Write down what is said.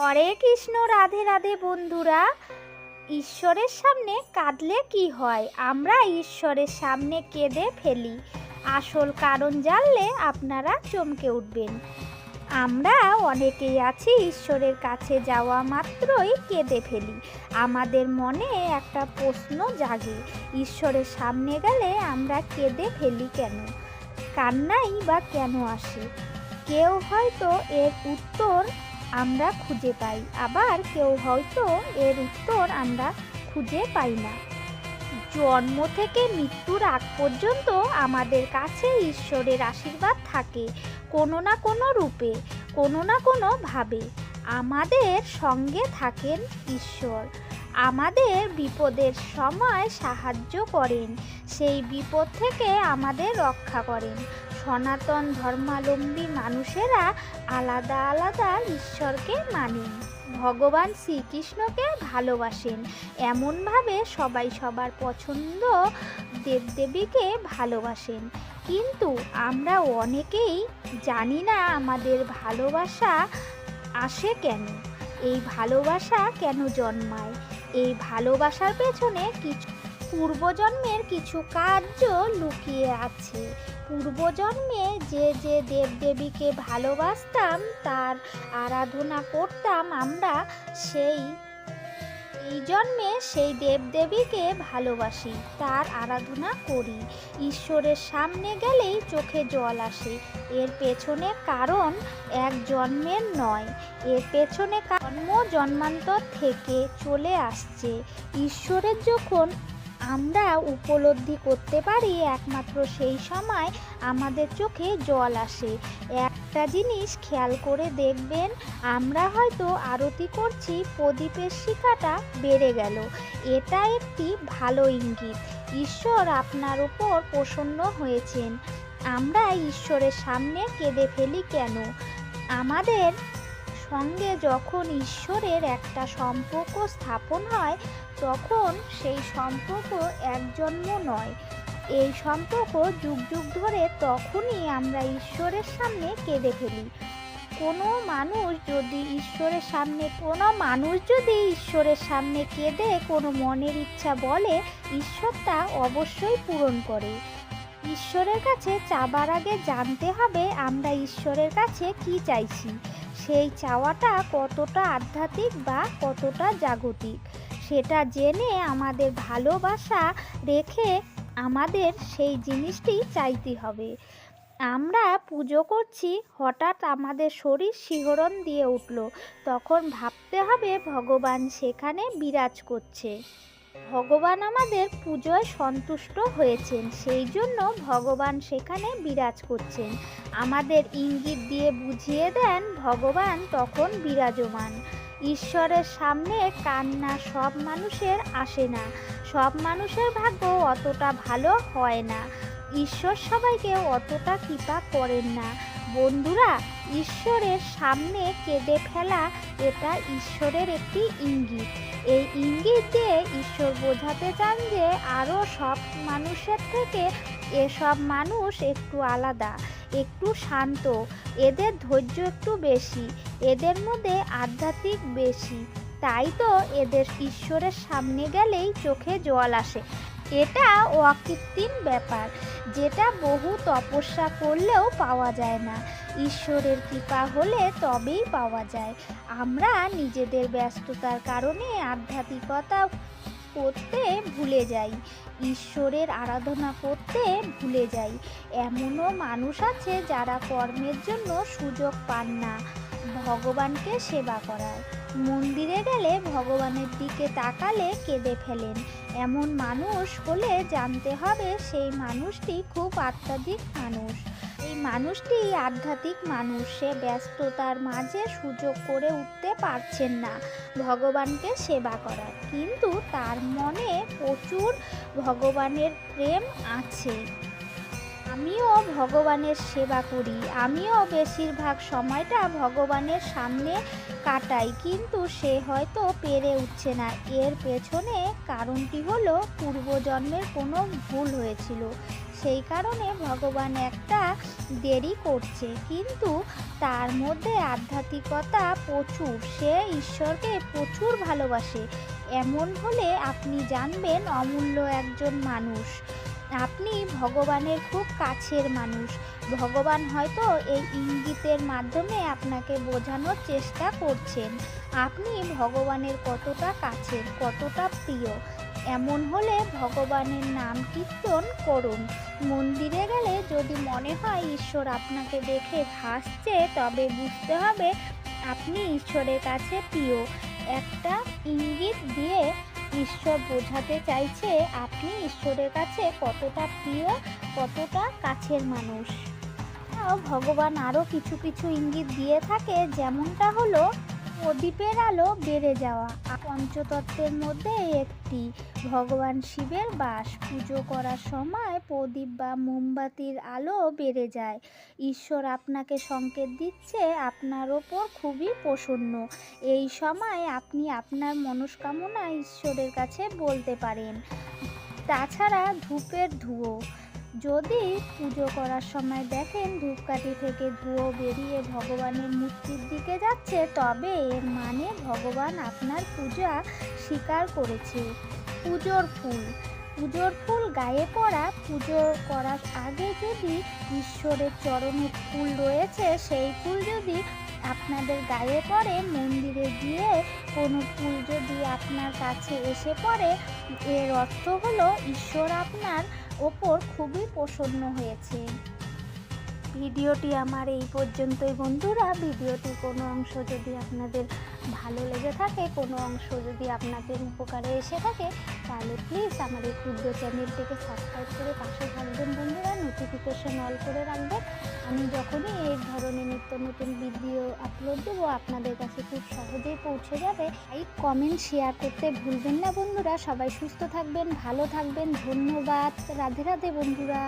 হরে কৃষ্ণ, রাধে রাধে বন্ধুরা। ঈশ্বরের সামনে কাঁদলে কি হয়? আমরা ঈশ্বরের সামনে কেঁদে ফেলি। আসল কারণ জানলে আপনারা চমকে উঠবেন। আমরা অনেকেই আছি ঈশ্বরের কাছে যাওয়া মাত্রই কেঁদে ফেলি। আমাদের মনে একটা প্রশ্ন জাগে, ঈশ্বরের সামনে গেলে আমরা কেঁদে ফেলি কেন? কান্নাই বা কেন আসে? কেউ হয়তো এর উত্তর আমরা খুঁজে পাই। আবার কেউ হয়তো এর উত্তর আমরা খুঁজে পাই না। জন্ম থেকে মৃত্যুর আগ পর্যন্ত আমাদের কাছে ঈশ্বরের আশীর্বাদ থাকে, কোনো না কোনো রূপে, কোনো না কোনো ভাবে। আমাদের সঙ্গে থাকেন ঈশ্বর। আমাদের বিপদের সময় সাহায্য করেন, সেই বিপদ থেকে আমাদের রক্ষা করেন। সনাতন ধর্মাবলম্বী মানুষেরা আলাদা আলাদা ঈশ্বরকে মানেন ভগবান শ্রীকৃষ্ণকে ভালোবাসেন। এমনভাবে সবাই সবার পছন্দ দেবদেবীকে ভালোবাসেন। কিন্তু আমরা অনেকেই জানি না আমাদের ভালোবাসা আসে কেন? এই ভালোবাসা কেন জন্মায়? এই ভালোবাসার পেছনে কিছু পূর্বজন্মের কিছু কার্য লুকিয়ে আছে। পূর্বজন্মে যে যে দেবদেবীকে ভালোবাসতাম, তার আরাধনা করতাম আমরা, সেই, এই জন্মে সেই দেবদেবীকে ভালোবাসি, তার আরাধনা করি। ঈশ্বরের সামনে গেলেই চোখে জল আসে। এর পেছনে কারণ এক জন্মের নয়, এর পেছনে জন্ম জন্মান্তর থেকে চলে আসছে। ঈশ্বরের যখন আমরা উপলব্ধি করতে পারি একমাত্র সেই সময় আমাদের চোখে জল আসে। একটা জিনিস খেয়াল করে দেখবেন, আমরা হয়তো আরতি করছি, প্রদীপের শিখাটা বেড়ে গেল। এটা একটি ভালো ইঙ্গিত। ঈশ্বর আপনার উপর প্রসন্ন হয়েছেন। আমরা ঈশ্বরের সামনে কেঁদে ফেলি কেন? আমাদের সঙ্গে যখন ঈশ্বরের একটা সম্পর্ক স্থাপন হয়, তখন সেই সম্পর্ক এক জন্ম নয়। এই সম্পর্ক যুগ যুগ ধরে তখনই আমরা ঈশ্বরের সামনে কেঁদে ফেলি। কোনো মানুষ যদি ঈশ্বরের সামনে, কোনো মানুষ যদি ঈশ্বরের সামনে কেঁদে কোনো মনের ইচ্ছা বলে ঈশ্বর তা অবশ্যই পূরণ করে। ঈশ্বরের কাছে চাবার আগে জানতে হবে আমরা ঈশ্বরের কাছে কি চাইছি। সেই চাওয়াটা কতটা আধ্যাত্মিক বা কতটা জাগতিক? সেটা জেনে আমাদের ভালোবাসা রেখে আমাদের সেই জিনিসটি চাইতে হবে। আমরা পুজো করছি, হঠাৎ আমাদের শরীর শিহরণ দিয়ে উঠল। তখন ভাবতে হবে ভগবান সেখানে বিরাজ করছে। ভগবান আমাদের পুজোয় সন্তুষ্ট হয়েছেন, সেই জন্য ভগবান সেখানে বিরাজ করছেন। আমাদের ইঙ্গিত দিয়ে বুঝিয়ে দেন, ভগবান তখন বিরাজমান। ঈশ্বরের সামনে কান্না সব মানুষের আসে না। সব মানুষের ভাগ্য অতটা ভালো হয় না। ঈশ্বর সবাইকে অতটা কৃপা করেন না। বন্ধুরা ঈশ্বরের সামনে কেঁদে ফেলা এটা ঈশ্বরের একটি ইঙ্গিত। এই ইঙ্গিত দিয়ে ঈশ্বর বোঝাতে চান যে আরও সব মানুষের থেকে এসব মানুষ একটু আলাদা, একটু শান্ত, এদের ধৈর্য একটু বেশি, এদের মধ্যে আধ্যাত্মিক বেশি। তাই তো এদের ঈশ্বরের সামনে গেলেই চোখে জল আসে। এটা অকৃত্রিম ব্যাপার, যেটা বহু তপস্যা করলেও পাওয়া যায় না। ঈশ্বরের কৃপা হলে তবেই পাওয়া যায়। আমরা নিজেদের ব্যস্ততার কারণে আধ্যাত্মিকতা করতে ভুলে যাই, ঈশ্বরের আরাধনা করতে ভুলে যাই। এমনও মানুষ আছে যারা কর্মের জন্য সুযোগ পান না। ভগবানকে সেবা করার। মন্দিরে গেলে ভগবানের দিকে তাকালে কেঁদে ফেলেন। এমন মানুষ হলে জানতে হবে সেই মানুষটি খুব আত্মাধিক মানুষ। এই মানুষটি আধ্যাত্মিক মানুষ। সে ব্যস্ততার মাঝে সুযোগ করে উঠতে পারছেন না ভগবানকে সেবা করার। কিন্তু তার মনে প্রচুর ভগবানের প্রেম আছে। আমিও ভগবানের সেবা করি, আমিও বেশিরভাগ সময়টা ভগবানের সামনে কাটাই, কিন্তু সে হয়তো পেরে উঠছে না। এর পেছনে কারণটি হলো পূর্বজন্মের কোনো ভুল হয়েছিল। সেই কারণে ভগবান একটা দেরি করছে, কিন্তু তার মধ্যে আধ্যাত্মিকতা প্রচুর, সে ঈশ্বরকে প্রচুর ভালোবাসে। এমন হলে আপনি জানবেন অমূল্য একজন মানুষ। আপনি ভগবানের খুব কাছের মানুষ। ভগবান হয়তো এই ইঙ্গিতের মাধ্যমে আপনাকে বোঝানোর চেষ্টা করছেন। আপনি ভগবানের কতটা কাছের, কতটা প্রিয়? এমন হলে ভগবানের নাম কীর্তন করুন। মন্দিরে গেলে যদি মনে হয় ঈশ্বর আপনাকে দেখে হাসছে, তবে বুঝতে হবে আপনি ঈশ্বরের কাছে প্রিয়। একটা ইঙ্গিত দিয়ে ঈশ্বর বোঝাতে চাইছে আপনি ঈশ্বরের কাছে কতটা প্রিয়, কতটা কাছের মানুষ। ভগবান আরও কিছু কিছু ইঙ্গিত দিয়ে থাকে, যেমনটা হলো প্রদীপের আলো বেড়ে যাওয়া। পঞ্চতত্ত্বের মধ্যে একটি ভগবান শিবের বাস। পুজো করার সময় প্রদীপ বা মোমবাতির আলো বেড়ে যায়। ঈশ্বর আপনাকে সংকেত দিচ্ছে, আপনার ওপর খুবই প্রসন্ন। এই সময় আপনি আপনার মনস্কামনা ঈশ্বরের কাছে বলতে পারেন। তাছাড়া ধূপের ধুয়ো। যদি পুজো করার সময় দেখেন ধূপকাঠি থেকে ধুয়ো বেরিয়ে ভগবানের মূর্তির দিকে যাচ্ছে, তবে এর মানে ভগবান আপনার পূজা স্বীকার করেছে। পুজোর ফুল। পুজোর ফুল গায়ে পড়া। পুজো করার আগে যদি ঈশ্বরের চরণে ফুল রয়েছে, সেই ফুল যদি আপনাদের গায়ে পড়ে, মন্দিরে গিয়ে কোনো ফুল যদি আপনার কাছে এসে পড়ে, এর অর্থ হলো ঈশ্বর আপনার ওপর খুবই প্রসন্ন হয়েছে। ভিডিওটি আমার এই পর্যন্তই বন্ধুরা। ভিডিওটি কোনো অংশ যদি আপনাদের ভালো লেগে থাকে, কোনো অংশ যদি আপনাদের উপকারে এসে থাকে, তাহলে প্লিজ আমার এই ক্ষুদ্র চ্যানেলটিকে সাবস্ক্রাইব করে পাশে থাকবেন বন্ধুরা। নোটিফিকেশন অল করে রাখবেন। আমি যখনই এই ধরনের নিত্য নতুন ভিডিও আপলোড দেবো, আপনাদের কাছে খুব সহজেই পৌঁছে যাবে। এই কমেন্ট শেয়ার করতে ভুলবেন না বন্ধুরা। সবাই সুস্থ থাকবেন, ভালো থাকবেন। ধন্যবাদ। রাধে রাধে বন্ধুরা।